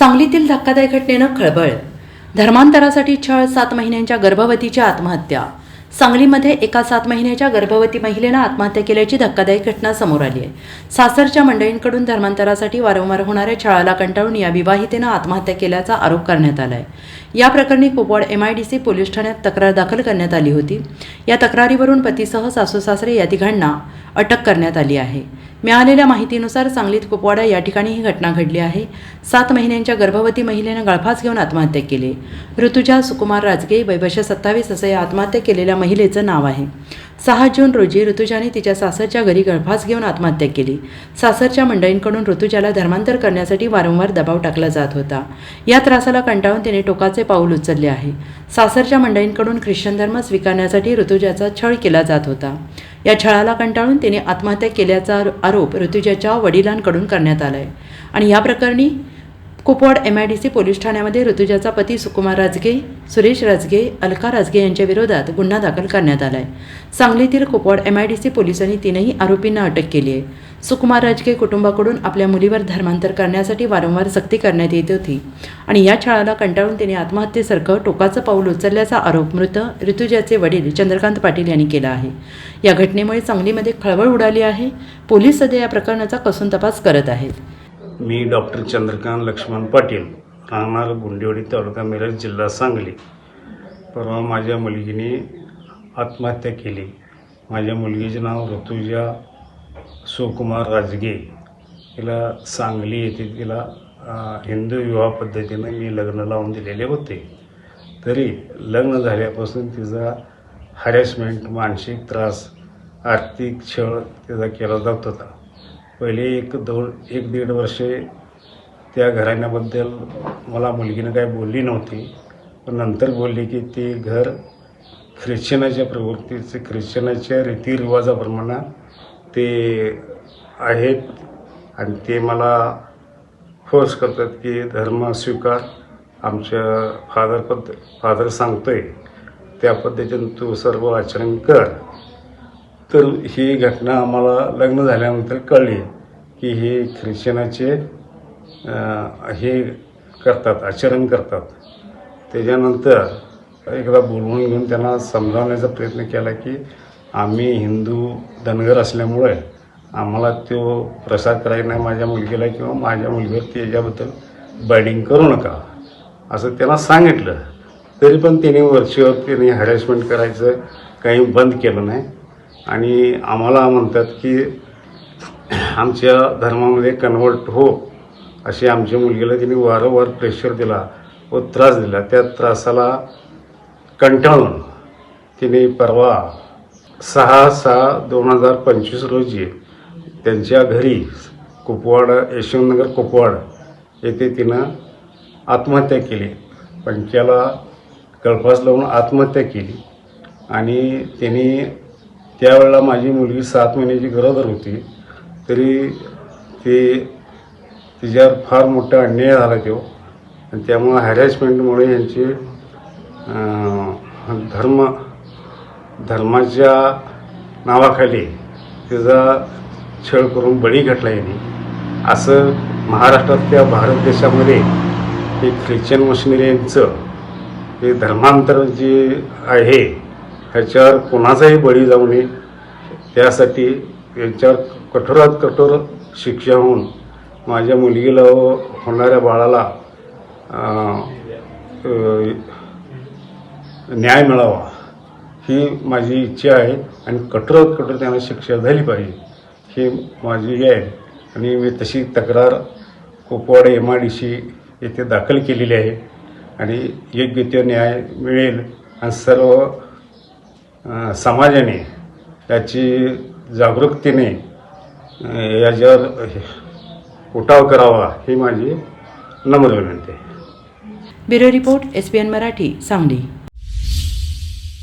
सांगलीतील धक्कादायक घटनेनं खळबळ. धर्मांतरासाठी छळ सात महिन्यांच्या गर्भवतीची आत्महत्या. सांगलीमध्ये एका सात महिन्याच्या गर्भवती महिलेनं आत्महत्या केल्याची धक्कादायक घटना समोर आली आहे. सासरच्या मंडळींकडून धर्मांतरासाठी वारंवार होणाऱ्या छळाला कंटाळून या विवाहितेनं आत्महत्या केल्याचा आरोप करण्यात आला आहे या प्रकरणी Kupwad M I D C police ठाण्यात तक्रार दाखल करण्यात आली होती. या तक्रारीवरून पतीसह सासू सासरे या तिघांना अटक करण्यात आली आहे. मिळालेल्या माहितीनुसार सांगलीत कुपवाडा या ठिकाणी ही घटना घडली आहे. सात महिन्यांच्या गर्भवती महिलेनं गळफास घेऊन आत्महत्या केली. ऋतुजा सुकुमार राजगे वैवश सत्तावीस असं या आत्महत्या केलेल्या महिलेचं नाव आहे. सहा जून रोजी ऋतुजाने तिच्या सासरच्या घरी गळफास घेऊन आत्महत्या केली. सासरच्या मंडळींकडून ऋतुजाला धर्मांतर करण्यासाठी वारंवार दबाव टाकला जात होता. या त्रासाला कंटाळून तिने टोकाचे पाऊल उचलले आहे. सासरच्या मंडळींकडून ख्रिश्चन धर्म स्वीकारण्यासाठी ऋतुजाचा छळ केला जात होता. या छळाला कंटाळून तिने आत्महत्या केल्याचा आरोप ऋतुजाच्या वडिलांकडून करण्यात आला आहे आणि या प्रकरणी Kupwad M I D C police ठाण्यामध्ये ऋतुजाचा पती सुकुमार राजगे सुरेश राजगे अलका राजगे यांच्या विरोधात गुन्हा दाखल करण्यात आला आहे सांगलीतील Kupwad M I D C पोलिसांनी तीनही आरोपींना अटक केली आहे. सुकुमार राजगे कुटुंबाकडून आपल्या मुलीवर धर्मांतर करण्यासाठी वारंवार सक्ती करण्यात येत होती आणि या छळाला कंटाळून तिने आत्महत्येसारखं टोकाचं पाऊल उचलल्याचा आरोप मृत ऋतुजाचे वडील चंद्रकांत पाटील यांनी केला आहे. या घटनेमुळे सांगलीमध्ये खळबळ उडाली आहे. पोलीस सध्या या प्रकरणाचा कसून तपास करत आहेत. मी डॉक्टर चंद्रकांत लक्ष्मण पाटील राहणार गुंडेवाडी तालुका मिरज जिल्हा सांगली. परवा माझ्या मुलगीने आत्महत्या केली. माझ्या मुलगीचे नाव ऋतुजा सुकुमार राजगे. तिला सांगली येथे तिला हिंदू विवाह पद्धतीनं मी लग्न लावून दिलेले होते. तरी लग्न झाल्यापासून तिचा हॅरेसमेंट मानसिक त्रास आर्थिक छळ तिचा केला जात होता. पहिले एक दोन एक दीड वर्षे त्या घराण्याबद्दल मला मुलगीनं काही बोलली नव्हती. पण नंतर बोलली की ते घर ख्रिश्चनाच्या प्रवृत्तीचे ख्रिश्चनाच्या रीतिरिवाजाप्रमाणे ते आहेत आणि ते मला फोर्स करतात की धर्म स्वीकार आमच्या फादर पद्ध फादर सांगतोय. त्या पद्धतीनं तू सर्व आचरण कर. तर ही घटना आम्हाला लग्न झाल्यानंतर कळली की हे ख्रिश्चनाचे हे करतात आचरण करतात. त्याच्यानंतर एकदा बोलवून घेऊन त्यांना समजावण्याचा प्रयत्न केला की आम्ही हिंदू धनगर असल्यामुळे आम्हाला तो प्रसाद करायचा नाही माझ्या मुलगीला किंवा माझ्या मुलगीवर त्याच्याबद्दल बायडिंग करू नका असं त्यांना सांगितलं. तरी पण त्याने वरचीवर त्याने हॅरेसमेंट करायचं काही बंद केलं नाही. आणि आम्हाला म्हणतात की आमच्या धर्मामध्ये कन्वर्ट हो अशी आमच्या मुलगीला तिने वारंवार प्रेशर दिला व त्रास दिला. त्या त्रासाला कंटाळून तिने परवा सहा सहा दोन हजार पंचवीस रोजी त्यांच्या घरी कुपवाड यशवंतनगर कुपवाड येथे तिनं आत्महत्या केली. पंचाला गळफास लावून आत्महत्या केली आणि त्यांनी त्यावेळेला माझी मुलगी सात महिन्याची गरोदर होती. तरी ते तिच्यावर फार मोठा अन्याय झाला तो. आणि त्यामुळं हॅरॅसमेंटमुळे यांचे धर्म धर्माच्या नावाखाली तिचा छळ करून बळी घातला यांनी. असं महाराष्ट्रातल्या भारत देशामध्ये हे ख्रिश्चन मशिनरीचं हे धर्मांतर जे आहे ह्याच्यावर कोणाचाही बळी जाऊ नये. त्यासाठी यांच्यावर कठोरात कठोर शिक्षा होऊन माझ्या मुलगीला व होणाऱ्या बाळाला न्याय मिळावा ही माझी इच्छा आहे आणि कठोरात कठोर त्यांना शिक्षा झाली पाहिजे. ही माझी हे आहे. आणि मी तशी तक्रार Kupwad M I D C येथे दाखल केलेली आहे. आणि योग्य तो न्याय मिळेल आणि सर्व समाजाने त्याची जागरूकतेने याच्यावर उठाव करावा ही माझी नम्र विनंती आहे. Bureau report S P N Marathi Sangli.